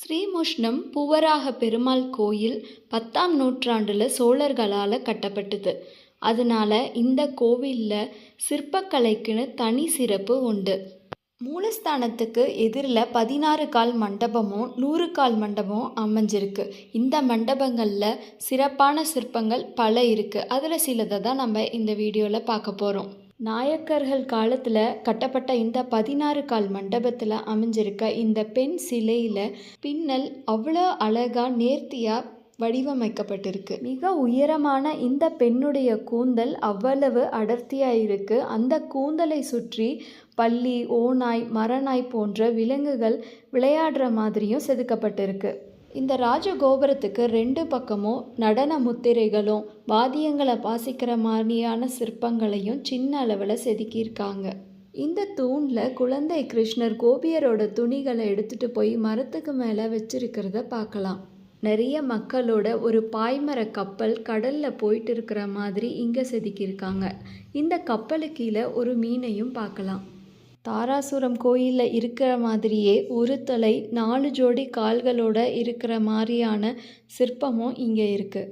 ஸ்ரீமுஷ்ணம் பூவராக பெருமாள் கோயில் பத்தாம் நூற்றாண்டில் சோழர்களால் கட்டப்பட்டது. அதனால இந்த கோவிலில் சிற்பக்கலைக்குன்னு தனி சிறப்பு உண்டு. மூலஸ்தானத்துக்கு எதிரில் பதினாறு கால் மண்டபமும் நூறு கால் மண்டபமும் அமைஞ்சிருக்கு. இந்த மண்டபங்களில் சிறப்பான சிற்பங்கள் பல இருக்குது அதில் சிலதை தான் நம்ம இந்த வீடியோவில் பார்க்க போகிறோம் நாயக்கர்கள் காலத்தில் கட்டப்பட்ட இந்த பதினாறு கால் மண்டபத்தில் அமைஞ்சிருக்க இந்த பெண் சிலையில் பின்னல் அவ்வளோ அழகாக நேர்த்தியாக வடிவமைக்கப்பட்டிருக்கு. மிக உயரமான இந்த பெண்ணுடைய கூந்தல் அவ்வளவு அடர்த்தியாக இருக்குது அந்த கூந்தலை சுற்றி பள்ளி ஓநாய் மரநாய் போன்ற விலங்குகள் விளையாடுற மாதிரியும் செதுக்கப்பட்டிருக்கு. இந்த ராஜகோபுரத்துக்கு ரெண்டு பக்கமும் நடன முத்திரைகளும் வாத்தியங்களை வாசிக்கிற மாதிரியான சிற்பங்களையும் சின்ன அளவில் செதுக்கியிருக்காங்க. இந்த தூணில் குழந்தை கிருஷ்ணர் கோபியரோட துணிகளை எடுத்துகிட்டு போய் மரத்துக்கு மேலே வச்சிருக்கிறத பார்க்கலாம். நிறைய மக்களோட ஒரு பாய்மர கப்பல் கடலில் போயிட்டு இருக்கிற மாதிரி இங்கே செதுக்கியிருக்காங்க. இந்த கப்பலுக்கு கீழே ஒரு மீனையும் பார்க்கலாம். தாராசுரம் கோயிலில் இருக்கிற மாதிரியே ஒரு தலை நாலு ஜோடி கால்களோட இருக்கிற மாதிரியான சிற்பமும் இங்கே இருக்குது